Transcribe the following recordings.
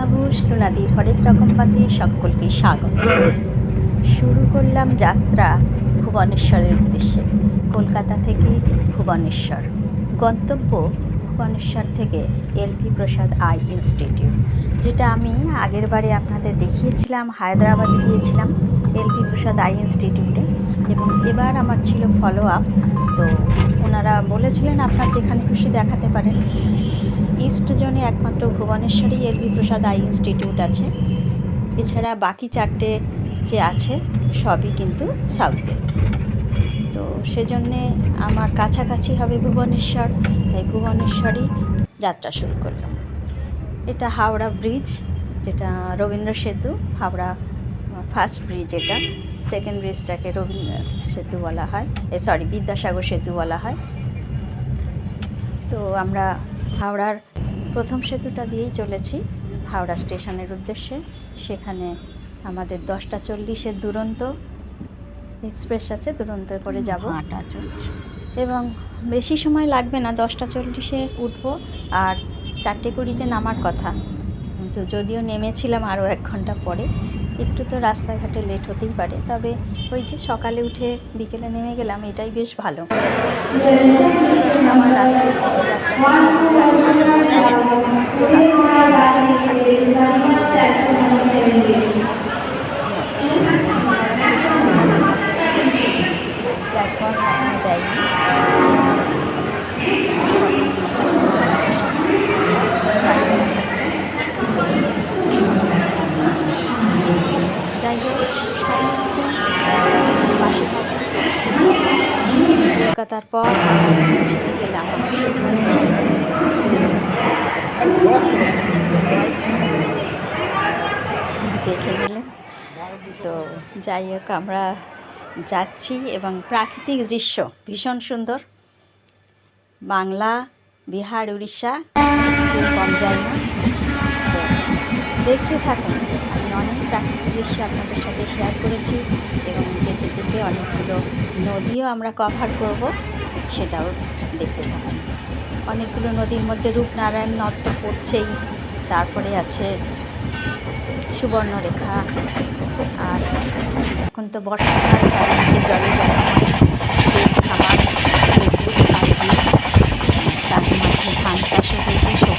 বাবু শ্রুনাদির হরেক রকম পাতে সকলকে স্বাগত। শুরু করলাম যাত্রা ভুবনেশ্বরের উদ্দেশ্যে। কলকাতা থেকে ভুবনেশ্বর। গন্তব্য ভুবনেশ্বর থেকে এলপি প্রসাদ আই ইনস্টিটিউট, যেটা আমি আগের বারে আপনাদের দেখিয়েছিলাম, হায়দ্রাবাদে গিয়েছিলাম এলপি প্রসাদ আই ইনস্টিটিউটে, এবং এবার আমার ছিল ফলো আপ তো ওনারা বলেছিলেন আপনার যেখানে খুশি দেখাতে পারেন। ইস্ট জোনে একমাত্র ভুবনেশ্বরেই L V Prasad eye institute আছে। এছাড়া বাকি চারটে যে আছে, সবই কিন্তু সাউথে। তো সেজন্যে আমার কাছাকাছি হবে ভুবনেশ্বর, তাই ভুবনেশ্বরই যাত্রা শুরু করলাম। এটা হাওড়া ব্রিজ, যেটা রবীন্দ্র সেতু, হাওড়া ফার্স্ট ব্রিজ এটা। সেকেন্ড ব্রিজটাকে রবীন্দ্র সেতু বলা হয়, এ সরি বিদ্যাসাগর সেতু বলা হয়। তো আমরা হাওড়ার প্রথম সেতুটা দিয়েই চলেছি। হাওড়া স্টেশনের উদ্দেশ্যে। সেখানে আমাদের দশটা চল্লিশের দুরন্ত এক্সপ্রেস আছে দুরন্ত করে যাব। হাঁটা চলছে। এবং বেশি সময় লাগবে না দশটা চল্লিশে উঠব আর চারটে কুড়িতে নামার কথা। কিন্তু যদিও নেমেছিলাম আরও এক ঘণ্টা পরে একটু তো রাস্তাঘাটে লেট হতেই পারে। তবে ওই যে সকালে উঠে বিকেলে নেমে গেলাম এটাই বেশ ভালো। আমার রাত্রে প্ল্যাটফর্ম এখনও দেয়নি দেখাচ্ছে যাই হোক সবাই এখন পাশে থাকুন কলকাতার পর ছেড়ে গেলাম। যাই হোক, আমরা যাচ্ছি এবং প্রাকৃতিক দৃশ্য ভীষণ সুন্দর। বাংলা, বিহার, উড়িষ্যা, কেউ কম যায় না। দেখতে থাকুন, আমি অনেক প্রাকৃতিক দৃশ্য আপনাদের সাথে শেয়ার করেছি এবং যেতে যেতে অনেকগুলো নদীও আমরা কভার করব, সেটাও দেখতে থাকুন। অনেকগুলো নদীর মধ্যে রূপনারায়ণ নদ তো পড়ছেই তারপরে আছে সুবর্ণরেখা। আর এখন তো বর্ষাকাল চারিদিকে জলে জল খাবার মাঝে ধান চাষও হয়েছে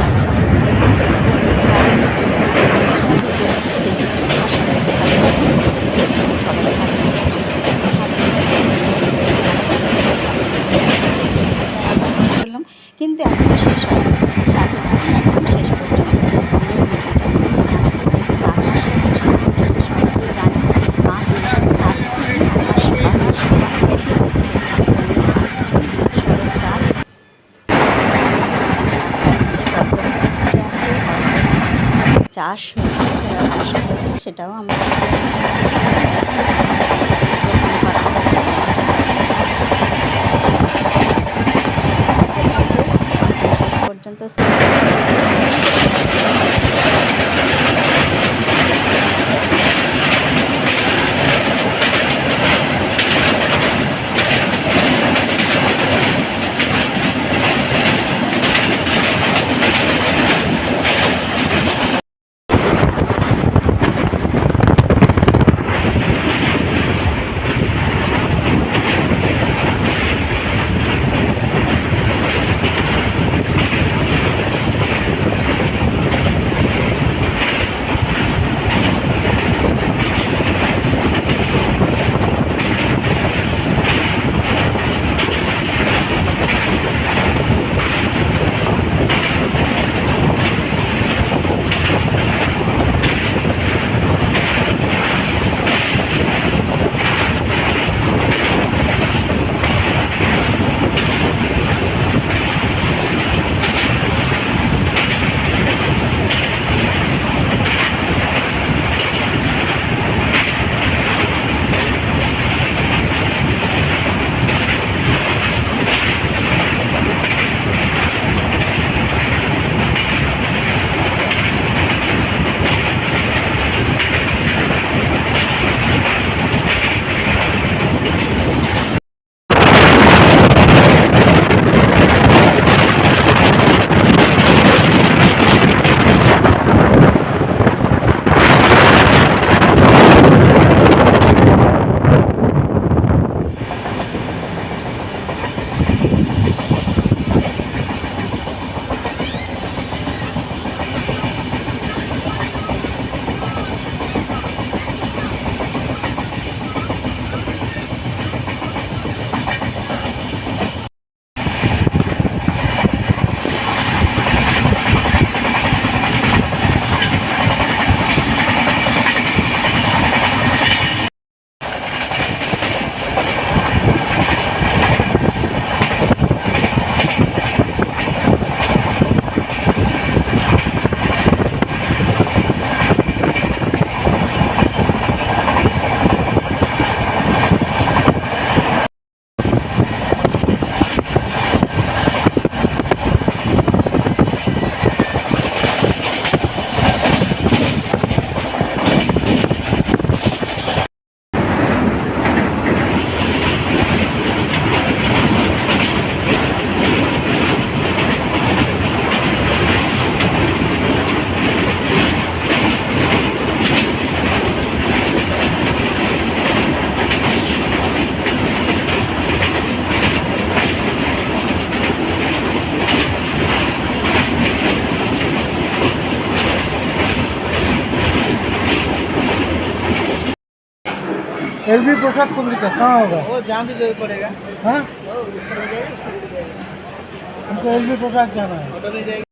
จากทางเทศบาลตำบล চাষ হয়েছে ভেড়া চাষ হয়েছে সেটাও আমরা পর্যন্ত एल बी प्रसाद पब्लिक का कहाँ होगा वो जहाँ भी जो पड़ेगा हाँ वो ऊपर में जाएगा, ऊपर में जाएगा। हमको एल बी प्रसाद जाना है ऑटो में जाएगा